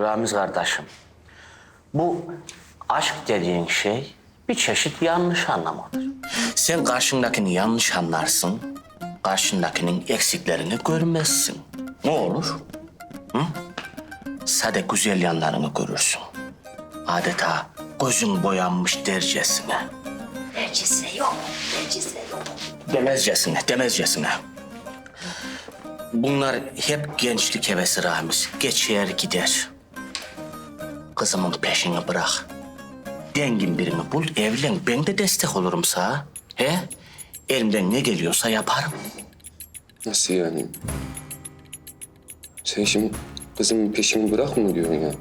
Ramiz kardeşim. Bu aşk dediğin şey bir çeşit yanlış anlamadır. Sen karşındakini yanlış anlarsın. Karşındakinin eksiklerini görmezsin. Ne olur? Hı? Sade güzel yanlarını görürsün. Adeta gözün boyanmış dercesine. Dercesine yok. Dercesine yok. Demezcesine, demezcesine. Bunlar hep gençlik hevesi Ramiz. Geçer gider. Kızımın peşini bırak. Dengin birini bul, evlen. Ben de destek olurum sana. He? Elimden ne geliyorsa yaparım. Nasıl yani? Sen şimdi kızımın peşini bırak mı diyorsun ya?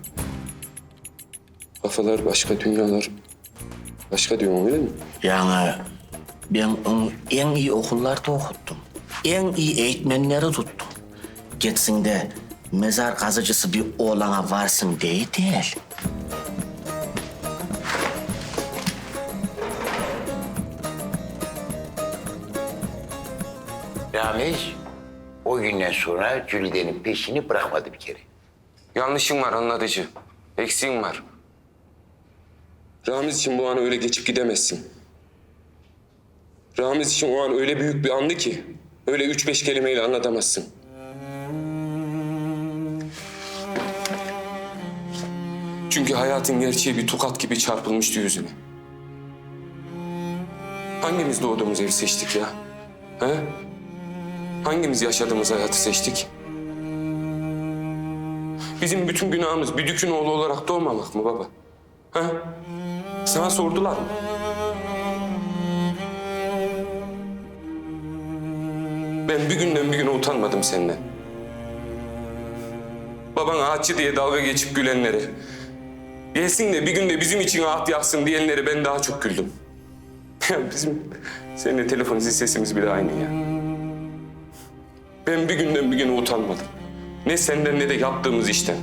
Kafalar başka, dünyalar başka diyorsun öyle mi? Yani ben onu en iyi okullarda okuttum. En iyi eğitmenleri tuttum. Gitsin de mezar kazıcısı bir oğlana varsın diye değil. Ramiz o günden sonra Cülide'nin peşini bırakmadı bir kere. Yanlışın var anlatıcı. Eksiğin var. Ramiz için bu an öyle geçip gidemezsin. Ramiz için o an öyle büyük bir andı ki... ...öyle üç beş kelimeyle anlatamazsın. Çünkü hayatın gerçeği bir tokat gibi çarpılmıştı yüzüne. Hangimiz doğduğumuz evi seçtik ya? He? Hangimiz yaşadığımız hayatı seçtik? Bizim bütün günahımız bir dükün oğlu olarak doğmamak mı baba? Ha? Sana sordular mı? Ben bir günden bir güne utanmadım senden. Baban ağaççı diye dalga geçip gülenleri. Gelsin de bir günde bizim için ağıt yaksın diyenleri ben daha çok güldüm. Ya bizim seninle telefon sesimiz bile aynı ya. Ben bir günden bir güne utanmadım. Ne senden ne de yaptığımız işten.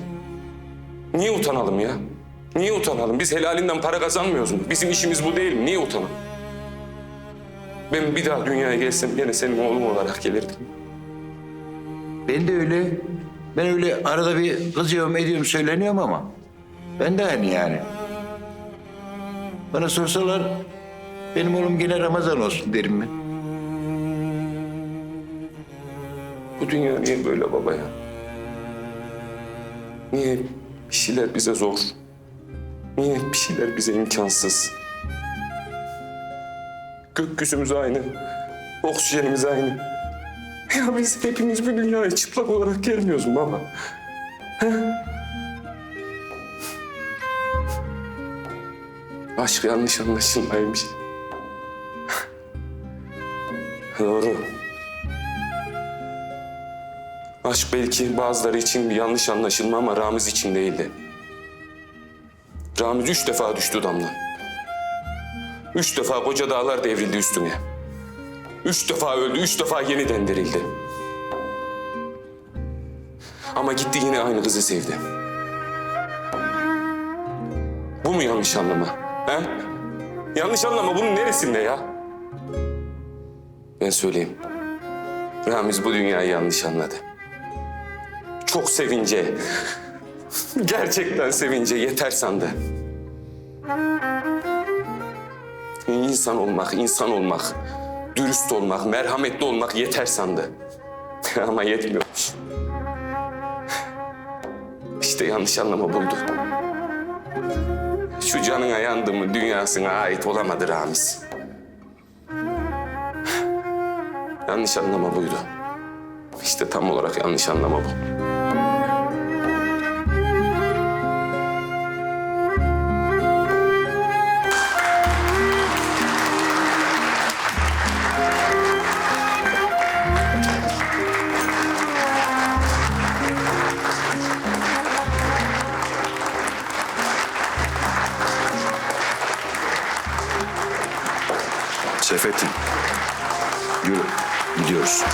Niye utanalım ya? Niye utanalım? Biz helalinden para kazanmıyoruz mu? Bizim işimiz bu değil mi? Niye utanalım? Ben bir daha dünyaya gelsem yine senin oğlum olarak gelirdim. Ben de öyle. Ben öyle arada bir kızıyorum ediyorum söyleniyorum ama. Ben de aynı yani. Bana sorsalar benim oğlum yine Ramazan olsun derim ben. Bu dünya niye böyle baba ya? Niye bir şeyler bize zor? Niye bir şeyler bize imkansız? Gökyüzümüz aynı. Oksijenimiz aynı. Ya biz hepimiz bu dünyaya çıplak olarak gelmiyoruz mu baba? He? Aşk yanlış anlaşılmaymış. Doğru. Aşk belki bazıları için bir yanlış anlaşılma ama Ramiz için değildi. Ramiz üç defa düştü damdan. Üç defa koca dağlar devrildi üstüne. Üç defa öldü, üç defa yeniden dirildi. Ama gitti yine aynı kızı sevdi. Bu mu yanlış anlama? He? Yanlış anlama bunun neresinde ya? Ben söyleyeyim. Ramiz bu dünyayı yanlış anladı. Çok sevince, gerçekten sevince yeter sandı. İnsan olmak, insan olmak, dürüst olmak, merhametli olmak yeter sandı. Ama yetmiyormuş. İşte yanlış anlama buldu. Şu canına yandı mı dünyasına ait olamadı Ramiz. Yanlış anlama buydu. İşte tam olarak yanlış anlama bu. Seyfettin. Yürü. Gidiyoruz.